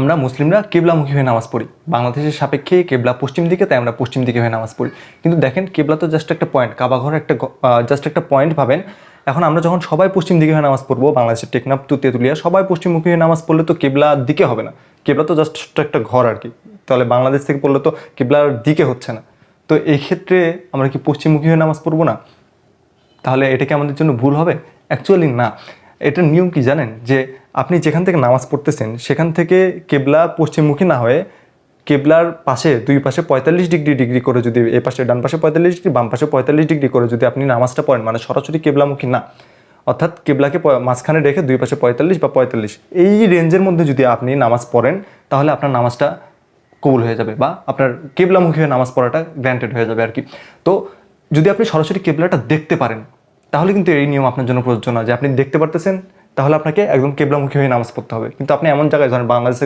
আমরা মুসলিমরা কেবলামুখী হয়ে নামাজ পড়ি। বাংলাদেশের সাপেক্ষে কেবলা পশ্চিম দিকে, তাই আমরা পশ্চিম দিকে হয়ে নামাজ পড়ি। কিন্তু দেখেন, কেবলা তো জাস্ট একটা পয়েন্ট কাবাঘর একটা জাস্ট একটা পয়েন্ট ভাবেন। এখন আমরা যখন সবাই পশ্চিম দিকে হয়ে নামাজ পড়ব, বাংলাদেশের টেকনাফ টু তেঁতুলিয়া, সবাই পশ্চিমমুখী হয়ে নামাজ পড়লে তো কেবলার দিকে হবে না। কেবলা তো জাস্ট একটা ঘর আর কি। তাহলে বাংলাদেশ থেকে পড়লে তো কেবলার দিকে হচ্ছে না। তো এই ক্ষেত্রে আমরা কি পশ্চিমমুখী হয়ে নামাজ পড়ব না? তাহলে এটা কি আমাদের জন্য ভুল হবে? অ্যাকচুয়ালি না। এটার নিয়ম কি জানেন? যে আপনি যেখান থেকে নামাজ পড়তেছেন, সেখান থেকে কেবলা পশ্চিমমুখী না হয়ে কেবলার পাশে, দুই পাশে পঁয়তাল্লিশ ডিগ্রি ডিগ্রি করে যদি এ পাশে ডান পাশে পঁয়তাল্লিশ ডিগ্রি, বাম পাশে পঁয়তাল্লিশ ডিগ্রি করে যদি আপনি নামাজটা পড়েন মানে সরাসরি কেবলামুখী না, অর্থাৎ কেবলাকে মাঝখানে রেখে দুই পাশে পঁয়তাল্লিশ বা পঁয়তাল্লিশ, এই রেঞ্জের মধ্যে যদি আপনি নামাজ পড়েন, তাহলে আপনার নামাজটা কবুল হয়ে যাবে বা আপনার কেবলামুখী হয়ে নামাজ পড়াটা গ্র্যান্টেড হয়ে যাবে আর কি। তো যদি আপনি সরাসরি কেবলাটা দেখতে পারেন তাহলে কিন্তু এই নিয়ম আপনার জন্য প্রযোজ্য না। যে আপনি দেখতে পারতেছেন, তাহলে আপনাকে একদম কেবলামুখী হয়ে নামাজ পড়তে হবে। কিন্তু আপনি এমন জায়গায় ধরেন বাংলাদেশে